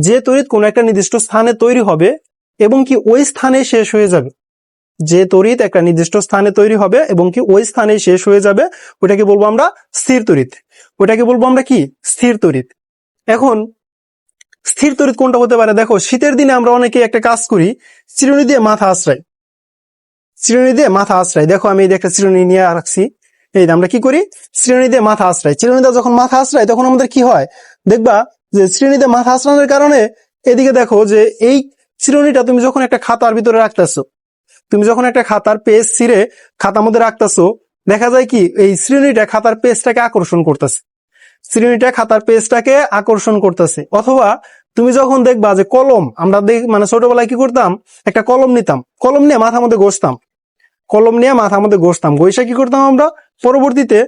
যে তড়িৎ কোনো একটা নির্দিষ্ট স্থানে তৈরি হবে এবং কি ওই স্থানে শেষ হয়ে যাবে। যে তড়িৎ একটা নির্দিষ্ট স্থানে তৈরি হবে এবং কি ওই স্থানে শেষ হয়ে যাবে, ওটাকে বলব আমরা স্থির তড়িৎ। ওটাকে বলব আমরা কি? স্থির তড়িৎ। এখন, স্থির তড়িৎ কোনটা হতে পারে? দেখো, শীতের দিনে আমরা অনেকে একটা কাজ করি, চিরুনি দিয়ে মাথা আশ্রয়। চিরুনি দিয়ে মাথা আশ্রয়। দেখো, আমি একটা চিরুনি নিয়ে রাখছি। এই আমরা কি করি? শ্রেণি দিয়ে মাথা আশ্রয়। দিয়ে যখন মাথা আশ্রয়, তখন আমাদের কি হয়? দেখবা যে শ্রেণীতে মাথা আশ্রানোর কারণে এদিকে দেখো যে এই শ্রেণীটা তুমি যখন একটা খাতার ভিতরে রাখতেছো, তুমি যখন একটা খাতার পেজ ছিঁড়ে খাতার মধ্যে রাখতেছো, দেখা যায় কি এই শ্রেণীটা খাতার পেজটাকে আকর্ষণ করতেছে। শ্রেণীটা খাতার পেজটাকে আকর্ষণ করতেছে। অথবা তুমি যখন দেখবা যে কলম, আমরা দেখ মানে ছোটবেলায় কি করতাম? একটা কলম নিতাম। কলম নিয়ে মাথার মধ্যে ঘষতাম। কলম নিয়ে মাথার মধ্যে ঘষতাম। ঘষে কি করতাম আমরা? পরবর্তীতে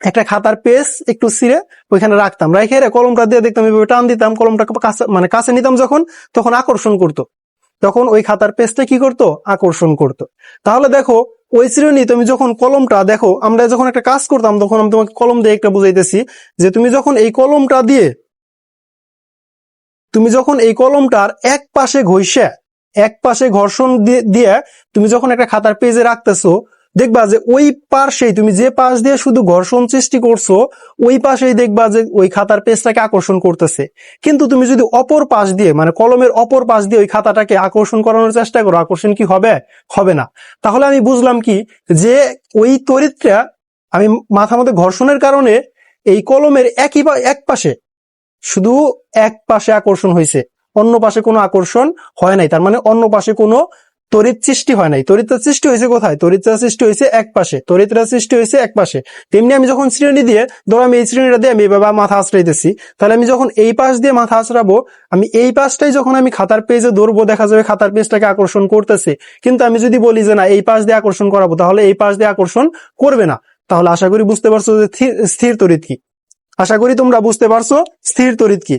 একটা খাতার পেজ একটু ছিঁড়ে ওইখানে রাখতাম। রাখে কলমটা দিয়ে দেখতাম এভাবে টান দিতাম কলমটা কাছে মানে কাছে নিতাম যখন, তখন আকর্ষণ করত। তখন ওই খাতার পেজটা কি করত? আকর্ষণ করত। তাহলে দেখো, ওই শ্রেণি তুমি যখন কলমটা, দেখো, আমরা যখন একটা কাজ করতাম, তখন আমি তোমাকে কলম দিয়ে একটা বুঝাইতেছি যে তুমি যখন এই কলমটা দিয়ে, তুমি যখন এই কলমটার এক পাশে ঘষে, এক পাশে ঘর্ষণ দিয়ে তুমি যখন একটা খাতার পেজে রাখতেছো দেখবা যে ওই পাশেই তুমি যে পাশ দিয়ে শুধু ঘর্ষণ সৃষ্টি করছ, ওই পাশেই দেখবা যে ওই খাতার পেজটাকে আকর্ষণ করতেছে। কিন্তু তুমি যদি অপর পাশ দিয়ে মানে কলমের অপর পাশ দিয়ে ওই খাতাটাকে আকর্ষণ করানোর চেষ্টা করো, আকর্ষণ কি হবে? হবে না। তাহলে আমি বুঝলাম কি, যে ওই তড়িৎটা আমি মাথা মধ্যে ঘর্ষণের কারণে এই কলমের একই এক পাশে, শুধু এক পাশে আকর্ষণ হয়েছে। অন্য পাশে কোনো আকর্ষণ হয় নাই। তার মানে অন্য পাশে কোনো তড়িৎ সৃষ্টি হয় নাই। তড়িৎটা সৃষ্টি হয়েছে কোথায়? তড়িৎটা সৃষ্টি হয়েছে এক পাশে। তড়িৎটা সৃষ্টি হয়েছে এক পাশে। তেমনি আমি যখন শ্রেণি দিয়ে, ধরো আমি এই শ্রেণীটা দিয়ে আমি এভাবে মাথা আশ্রাইতেছি তাহলে আমি যখন এই পাশ দিয়ে মাথা আশ্রাবো আমি এই পাশটাই যখন আমি খাতার পেজে ধরবো, দেখা যাবে খাতার পেজটাকে আকর্ষণ করতেছে। কিন্তু আমি যদি বলি যে না, এই পাশ দিয়ে আকর্ষণ করাবো, তাহলে এই পাশ দিয়ে আকর্ষণ করবে না। তাহলে আশা করি বুঝতে পারছ যে স্থির- তড়িৎ কি? আশা করি তোমরা বুঝতে পারছ স্থির তড়িৎ কি।